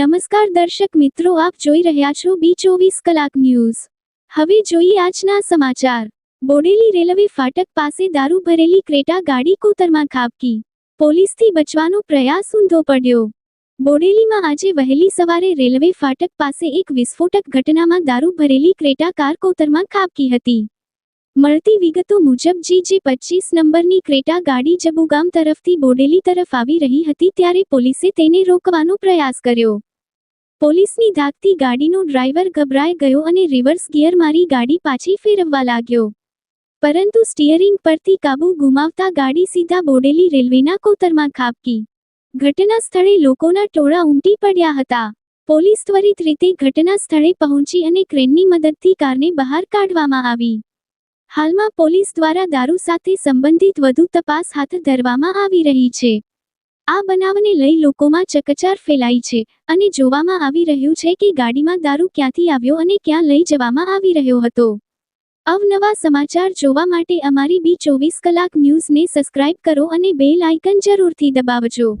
નમસ્કાર દર્શક મિત્રો, આપ જોઈ રહ્યા છો બી ચોવીસ કલાક ન્યૂઝ. હવે જોઈએ આજના સમાચાર. બોડેલી રેલવે ફાટક પાસે દારૂ ભરેલી ક્રેટા ગાડી કોતરમાં ખાબકી. પોલીસથી બચવાનો પ્રયાસ ઊંધો પડ્યો. બોડેલીમાં આજે વહેલી સવારે રેલવે ફાટક પાસે એક વિસ્ફોટક ઘટનામાં દારૂ ભરેલી ક્રેટા કાર કોતરમાં ખાબકી હતી. મળતી વિગતો મુજબ, જી જે પચીસ નંબરની ક્રેટા ગાડી જબુગામ તરફથી બોડેલી તરફ આવી રહી હતી, ત્યારે પોલીસે તેને રોકવાનો પ્રયાસ કર્યો. પોલીસની ધાકતી ગાડીનો ડ્રાઈવર ગભરાઈ ગયો અને રિવર્સ ગિયર મારી ગાડી પાછી ફેરવવા લાગ્યો. પરંતુ સ્ટીયરિંગ પરથી કાબુ ગુમાવતા ગાડી સીધા બોડેલી રેલવેના કોતરમાં ખાબકી. ઘટના સ્થળે લોકોના ટોળા ઉમટી પડ્યા હતા. પોલીસ ત્વરિત રીતે ઘટના સ્થળે પહોંચી અને ક્રેનની મદદથી કારને બહાર કાઢવામાં આવી. હાલમાં પોલીસ દ્વારા દારૂ સાથે સંબંધિત વધુ તપાસ હાથ ધરવામાં આવી રહી છે. આ બનાવને લઈ લોકોમાં ચકચાર ફેલાઈ છે અને જોવામાં આવી રહ્યું છે કે ગાડીમાં દારૂ ક્યાંથી આવ્યો અને ક્યાં લઈ જવામાં આવી રહ્યો હતો. અવનવા સમાચાર જોવા માટે અમારી બી ચોવીસ કલાક ન્યૂઝને સબસ્ક્રાઇબ કરો અને બેલ આઇકન જરૂરથી દબાવજો.